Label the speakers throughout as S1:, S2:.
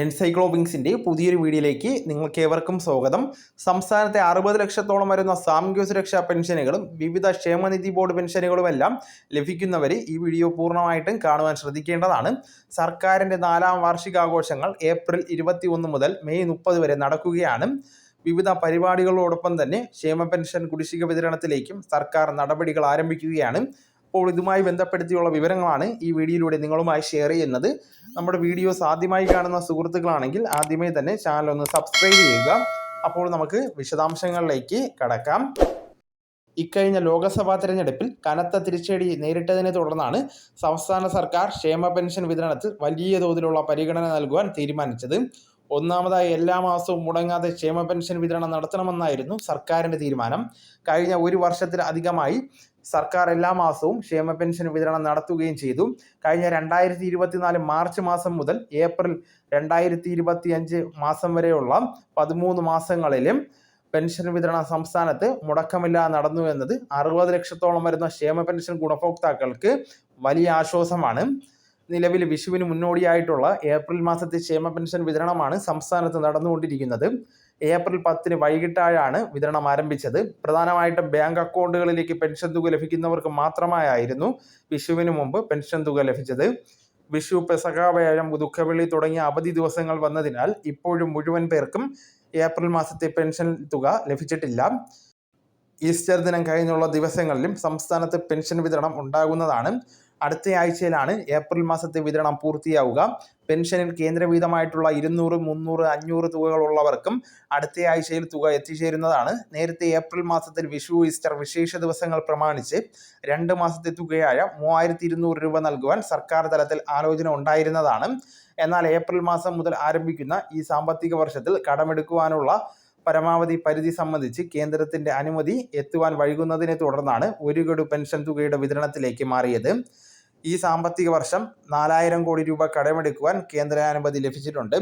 S1: എൻസൈക്ലോബിങ്സിന്റെ പുതിയൊരു വീഡിയോയിലേക്ക് നിങ്ങൾക്ക് ഏവർക്കും സ്വാഗതം. സംസ്ഥാനത്തെ അറുപത് ലക്ഷത്തോളം വരുന്ന സാമൂഹ്യ സുരക്ഷാ പെൻഷനുകളും വിവിധ ക്ഷേമനിധി ബോർഡ് പെൻഷനുകളുമെല്ലാം ലഭിക്കുന്നവർ ഈ വീഡിയോ പൂർണമായിട്ടും കാണുവാൻ ശ്രദ്ധിക്കേണ്ടതാണ്. സർക്കാരിന്റെ നാലാം വാർഷികാഘോഷങ്ങൾ ഏപ്രിൽ ഇരുപത്തി ഒന്ന് മുതൽ മെയ് മുപ്പത് വരെ നടക്കുകയാണ്. വിവിധ പരിപാടികളോടൊപ്പം തന്നെ ക്ഷേമ പെൻഷൻ കുടിശ്ശിക വിതരണത്തിലേക്കും സർക്കാർ നടപടികൾ ആരംഭിക്കുകയാണ്. അപ്പോൾ ഇതുമായി ബന്ധപ്പെടുത്തിയുള്ള വിവരങ്ങളാണ് ഈ വീഡിയോയിലൂടെ നിങ്ങളുമായി ഷെയർ ചെയ്യുന്നത്. നമ്മുടെ വീഡിയോസ് ആദ്യമായി കാണുന്ന സുഹൃത്തുക്കളാണെങ്കിൽ ആദ്യമേ തന്നെ ചാനൽ ഒന്ന് സബ്സ്ക്രൈബ് ചെയ്യുക. അപ്പോൾ നമുക്ക് വിശദാംശങ്ങളിലേക്ക് കടക്കാം. ഇക്കഴിഞ്ഞ ലോക്സഭാ തെരഞ്ഞെടുപ്പിൽ കനത്ത തിരിച്ചടി നേരിട്ടതിനെ തുടർന്നാണ് സംസ്ഥാന സർക്കാർ ക്ഷേമ പെൻഷൻ വിതരണത്തിൽ വലിയ തോതിലുള്ള പരിഗണന നൽകുവാൻ തീരുമാനിച്ചത്. ഒന്നാമതായി എല്ലാ മാസവും മുടങ്ങാതെ ക്ഷേമ പെൻഷൻ വിതരണം നടത്തണമെന്നായിരുന്നു സർക്കാരിന്റെ തീരുമാനം. കഴിഞ്ഞ ഒരു വർഷത്തിലധികമായി സർക്കാർ എല്ലാ മാസവും ക്ഷേമ പെൻഷൻ വിതരണം നടത്തുകയും ചെയ്തു. കഴിഞ്ഞ രണ്ടായിരത്തി ഇരുപത്തിനാല് മാർച്ച് മാസം മുതൽ ഏപ്രിൽ രണ്ടായിരത്തി ഇരുപത്തി അഞ്ച് മാസം വരെയുള്ള പതിമൂന്ന് മാസങ്ങളിലും പെൻഷൻ വിതരണം സംസ്ഥാനത്ത് മുടക്കമില്ലാതെ നടന്നു എന്നത് അറുപത് ലക്ഷത്തോളം വരുന്ന ക്ഷേമ പെൻഷൻ ഗുണഭോക്താക്കൾക്ക് വലിയ ആശ്വാസമാണ്. നിലവിൽ വിഷുവിന് മുന്നോടിയായിട്ടുള്ള ഏപ്രിൽ മാസത്തെ ക്ഷേമ പെൻഷൻ വിതരണമാണ് സംസ്ഥാനത്ത് നടന്നുകൊണ്ടിരിക്കുന്നത്. ഏപ്രിൽ പത്തിന് വൈകിട്ടായാണ് വിതരണം ആരംഭിച്ചത്. പ്രധാനമായിട്ടും ബാങ്ക് അക്കൗണ്ടുകളിലേക്ക് പെൻഷൻ തുക ലഭിക്കുന്നവർക്ക് മാത്രമായിരുന്നു വിഷുവിന് മുമ്പ് പെൻഷൻ തുക ലഭിച്ചത്. വിഷു പെസക വ്യാഴം ദുഃഖവെള്ളി തുടങ്ങിയ അവധി ദിവസങ്ങൾ വന്നതിനാൽ ഇപ്പോഴും മുഴുവൻ പേർക്കും ഏപ്രിൽ മാസത്തെ പെൻഷൻ തുക ലഭിച്ചിട്ടില്ല. ഈസ്റ്റർ ദിനം കഴിഞ്ഞുള്ള ദിവസങ്ങളിലും സംസ്ഥാനത്ത് പെൻഷൻ വിതരണം ഉണ്ടാകുന്നതാണ് അടുത്ത ആഴ്ചയിലാണ് ഏപ്രിൽ മാസത്തെ വിതരണം പൂർത്തിയാവുക. പെൻഷനിൽ കേന്ദ്രവീതമായിട്ടുള്ള ഇരുന്നൂറ് മുന്നൂറ് അഞ്ഞൂറ് തുകകളുള്ളവർക്കും അടുത്ത ആഴ്ചയിൽ തുക എത്തിച്ചേരുന്നതാണ്. നേരത്തെ ഏപ്രിൽ മാസത്തിൽ വിഷു ഈസ്റ്റർ വിശേഷ ദിവസങ്ങൾ പ്രമാണിച്ച് രണ്ട് മാസത്തെ തുകയായ മൂവായിരത്തി ഇരുന്നൂറ് രൂപ നൽകുവാൻ സർക്കാർ തലത്തിൽ ആലോചന ഉണ്ടായിരുന്നതാണ്. എന്നാൽ ഏപ്രിൽ മാസം മുതൽ ആരംഭിക്കുന്ന ഈ സാമ്പത്തിക വർഷത്തിൽ കടമെടുക്കുവാനുള്ള പരമാവധി പരിധി സംബന്ധിച്ച് കേന്ദ്രത്തിന്റെ അനുമതി എത്തുവാൻ വൈകുന്നതിനെ തുടർന്നാണ് ഒരു ഗഡു പെൻഷൻ തുകയുടെ വിതരണത്തിലേക്ക് മാറിയത്. ഈ സാമ്പത്തിക വർഷം നാലായിരം കോടി രൂപ കടമെടുക്കുവാൻ കേന്ദ്ര അനുമതി ലഭിച്ചിട്ടുണ്ട്.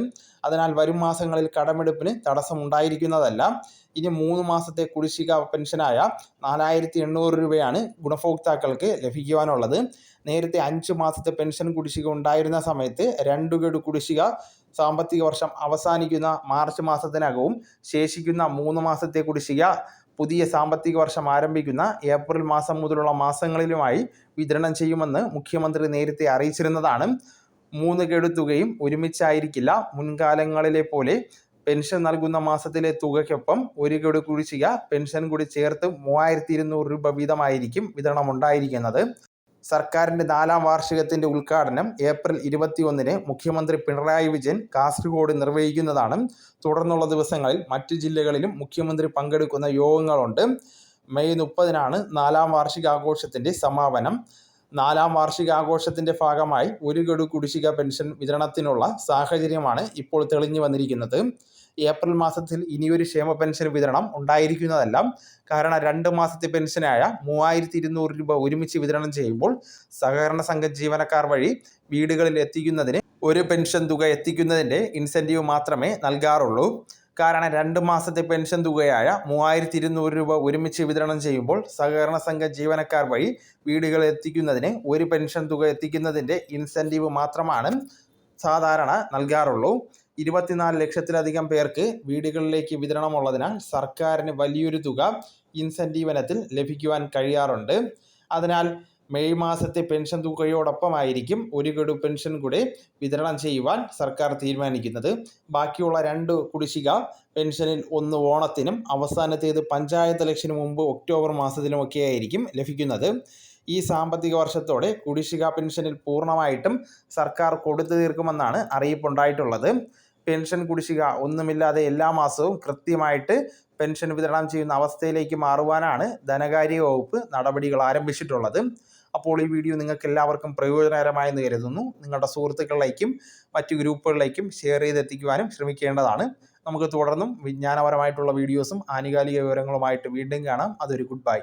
S1: അതിനാൽ വരും മാസങ്ങളിൽ കടമെടുപ്പിന് തടസ്സമുണ്ടായിരിക്കുന്നതല്ല. ഇനി മൂന്ന് മാസത്തെ കുടിശ്ശിക പെൻഷനായ നാലായിരത്തി എണ്ണൂറ് രൂപയാണ് ഗുണഭോക്താക്കൾക്ക് ലഭിക്കുവാനുള്ളത്. നേരത്തെ അഞ്ച് മാസത്തെ പെൻഷൻ കുടിശ്ശിക ഉണ്ടായിരുന്ന സമയത്ത് രണ്ടു ഗഡു കുടിശ്ശിക സാമ്പത്തിക വർഷം അവസാനിക്കുന്ന മാർച്ച് മാസത്തിനകവും ശേഷിക്കുന്ന മൂന്ന് മാസത്തെ കുടിശ്ശിക പുതിയ സാമ്പത്തിക വർഷം ആരംഭിക്കുന്ന ഏപ്രിൽ മാസം മുതലുള്ള മാസങ്ങളിലുമായി വിതരണം ചെയ്യുമെന്ന് മുഖ്യമന്ത്രി നേരത്തെ അറിയിച്ചിരുന്നതാണ്. മൂന്ന് കെടുത്തുകയും തുകയും ഒരുമിച്ചായിരിക്കില്ല. മുൻകാലങ്ങളിലെ പോലെ പെൻഷൻ നൽകുന്ന മാസത്തിലെ തുകയ്ക്കൊപ്പം ഒരു ഗഡു കുടിശ്ശിക പെൻഷൻ കൂടി ചേർത്ത് മൂവായിരത്തി ഇരുന്നൂറ് രൂപ വീതമായിരിക്കും വിതരണം ഉണ്ടായിരിക്കുന്നത് സർക്കാരിന്റെ നാലാം വാർഷികത്തിന്റെ ഉദ്ഘാടനം ഏപ്രിൽ ഇരുപത്തിയൊന്നിന് മുഖ്യമന്ത്രി പിണറായി വിജയൻ കാസർഗോഡ് നിർവഹിക്കുന്നതാണ്. തുടർന്നുള്ള ദിവസങ്ങളിൽ മറ്റു ജില്ലകളിലും മുഖ്യമന്ത്രി പങ്കെടുക്കുന്ന യോഗങ്ങളുണ്ട്. മെയ് മുപ്പതിനാണ് നാലാം വാർഷികാഘോഷത്തിന്റെ സമാപനം. നാലാം വാർഷികാഘോഷത്തിന്റെ ഭാഗമായി ഒരു ഗഡു കുടിശ്ശിക പെൻഷൻ വിതരണത്തിനുള്ള സാഹചര്യമാണ് ഇപ്പോൾ തെളിഞ്ഞു വന്നിരിക്കുന്നത്. ഏപ്രിൽ മാസത്തിൽ ഇനിയൊരു ക്ഷേമ പെൻഷൻ വിതരണം ഉണ്ടായിരിക്കുന്നതല്ല കാരണം രണ്ട് മാസത്തെ പെൻഷനായ മൂവായിരത്തി ഇരുന്നൂറ് രൂപ ഒരുമിച്ച് വിതരണം ചെയ്യുമ്പോൾ സഹകരണ സംഘ ജീവനക്കാർ വഴി വീടുകളിൽ എത്തിക്കുന്നതിന് ഒരു പെൻഷൻ തുക എത്തിക്കുന്നതിന്റെ ഇൻസെന്റീവ് മാത്രമേ നൽകാറുള്ളൂ. കാരണം രണ്ട് മാസത്തെ പെൻഷൻ തുകയായ മൂവായിരത്തി ഇരുന്നൂറ് രൂപ ഒരുമിച്ച് വിതരണം ചെയ്യുമ്പോൾ സഹകരണ സംഘ ജീവനക്കാർ വഴി വീടുകളിൽ എത്തിക്കുന്നതിന് ഒരു പെൻഷൻ തുക എത്തിക്കുന്നതിന്റെ ഇൻസെന്റീവ് മാത്രമാണ് സാധാരണ നൽകാറുള്ളൂ. ഇരുപത്തിനാല് ലക്ഷത്തിലധികം പേർക്ക് വീടുകളിലേക്ക് വിതരണമുള്ളതിനാൽ സർക്കാരിന് വലിയൊരു തുക ഇൻസെന്റീവ് ഇനത്തിൽ ലഭിക്കുവാൻ കഴിയാറുണ്ട്. അതിനാൽ മെയ് മാസത്തെ പെൻഷൻ തുകയോടൊപ്പമായിരിക്കും ഒരു ഗഡു പെൻഷൻ കൂടെ വിതരണം ചെയ്യുവാൻ സർക്കാർ തീരുമാനിക്കുന്നത്. ബാക്കിയുള്ള രണ്ട് കുടിശ്ശിക പെൻഷനിൽ ഒന്ന് ഓണത്തിനും അവസാനത്തേത് പഞ്ചായത്ത് ഇലക്ഷന് മുമ്പ് ഒക്ടോബർ മാസത്തിലുമൊക്കെ ആയിരിക്കും ലഭിക്കുന്നത്. ഈ സാമ്പത്തിക വർഷത്തോടെ കുടിശ്ശിക പെൻഷനിൽ പൂർണമായിട്ടും സർക്കാർ കൊടുത്തു തീർക്കുമെന്നാണ് അറിയിപ്പുണ്ടായിട്ടുള്ളത്. പെൻഷൻ കുടിശ്ശിക ഒന്നുമില്ലാതെ എല്ലാ മാസവും കൃത്യമായിട്ട് പെൻഷൻ വിതരണം ചെയ്യുന്ന അവസ്ഥയിലേക്ക് മാറുവാനാണ് ധനകാര്യ വകുപ്പ് നടപടികൾ ആരംഭിച്ചിട്ടുള്ളത്. അപ്പോൾ ഈ വീഡിയോ നിങ്ങൾക്ക് എല്ലാവർക്കും പ്രയോജനകരമായെന്ന് കരുതുന്നു. നിങ്ങളുടെ സുഹൃത്തുക്കളിലേക്കും മറ്റു ഗ്രൂപ്പുകളിലേക്കും ഷെയർ ചെയ്തെത്തിക്കുവാനും ശ്രമിക്കേണ്ടതാണ്. നമുക്ക് തുടർന്നും വിജ്ഞാനപരമായിട്ടുള്ള വീഡിയോസും ആനുകാലിക വിവരങ്ങളുമായിട്ട് വീണ്ടും കാണാം. അതൊരു ഗുഡ് ബൈ